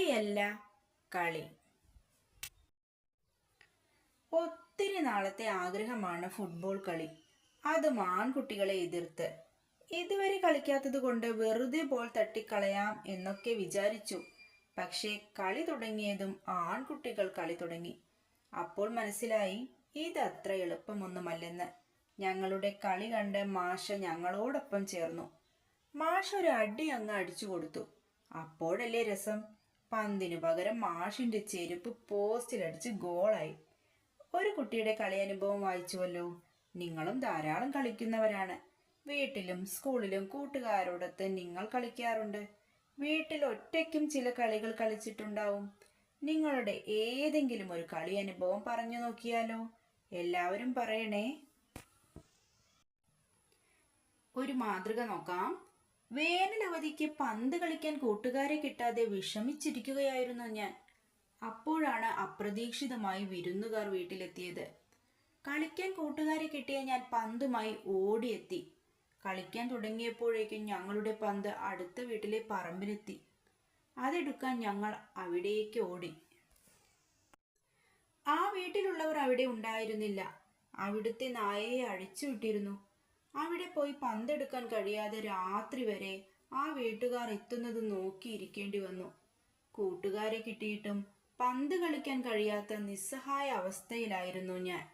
കളിയല്ല കളി. ഒത്തിരി നാളത്തെ ആഗ്രഹമാണ് ഫുട്ബോൾ കളി. അതും ആൺകുട്ടികളെ എതിർത്ത്. ഇതുവരെ കളിക്കാത്തത് കൊണ്ട് വെറുതെ ബോൾ തട്ടിക്കളയാം എന്നൊക്കെ വിചാരിച്ചു. പക്ഷേ കളി തുടങ്ങിയതും ആൺകുട്ടികൾ കളി തുടങ്ങി. അപ്പോൾ മനസ്സിലായി ഇത് അത്ര എളുപ്പമൊന്നുമല്ലെന്ന്. ഞങ്ങളുടെ കളി കണ്ട് മാഷ ഞങ്ങളോടൊപ്പം ചേർന്നു. മാഷ ഒരു അടി അങ്ങ് അടിച്ചു കൊടുത്തു. അപ്പോഴല്ലേ രസം? പന്തിനു പകരം മാഷിന്റെ ചെരുപ്പ് പോസ്റ്റിലടിച്ച് ഗോളായി. ഒരു കുട്ടിയുടെ കളി അനുഭവം വായിച്ചുവല്ലോ. നിങ്ങളും ധാരാളം കളിക്കുന്നവരാണ്. വീട്ടിലും സ്കൂളിലും കൂട്ടുകാരോടൊത്ത് നിങ്ങൾ കളിക്കാറുണ്ട്. വീട്ടിൽ ഒറ്റയ്ക്കും ചില കളികൾ കളിച്ചിട്ടുണ്ടാവും. നിങ്ങളുടെ ഏതെങ്കിലും ഒരു കളി അനുഭവം പറഞ്ഞു നോക്കിയാലോ? എല്ലാവരും പറയണേ. ഒരു മാതൃക നോക്കാം. വേനൽ അവധിക്ക് പന്ത് കളിക്കാൻ കൂട്ടുകാരെ കിട്ടാതെ വിഷമിച്ചിരിക്കുകയായിരുന്നു ഞാൻ. അപ്പോഴാണ് അപ്രതീക്ഷിതമായി വിരുന്നുകാർ വീട്ടിലെത്തിയത്. കളിക്കാൻ കൂട്ടുകാരെ കിട്ടിയ ഞാൻ പന്തുമായി ഓടിയെത്തി. കളിക്കാൻ തുടങ്ങിയപ്പോഴേക്കും ഞങ്ങളുടെ പന്ത് അടുത്ത വീട്ടിലെ പറമ്പിലെത്തി. അതെടുക്കാൻ ഞങ്ങൾ അവിടേക്ക് ഓടി. ആ വീട്ടിലുള്ളവർ അവിടെ ഉണ്ടായിരുന്നില്ല. അവിടുത്തെ നായയെ അഴിച്ചുവിട്ടിരുന്നു. അവിടെ പോയി പന്തെടുക്കാൻ കഴിയാതെ രാത്രി വരെ ആ വീട്ടുകാർ എത്തുന്നത് നോക്കിയിരിക്കേണ്ടി വന്നു. കൂട്ടുകാരെ കിട്ടിയിട്ടും പന്ത് കളിക്കാൻ കഴിയാത്ത നിസ്സഹായ അവസ്ഥയിലായിരുന്നു ഞാൻ.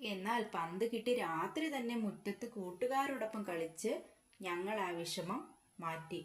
എന്നാൽ പന്ത് കിട്ടി രാത്രി തന്നെ മുറ്റത്ത് കൂട്ടുകാരോടൊപ്പം കളിച്ച് ഞങ്ങൾ ആ വിഷമം മാറ്റി.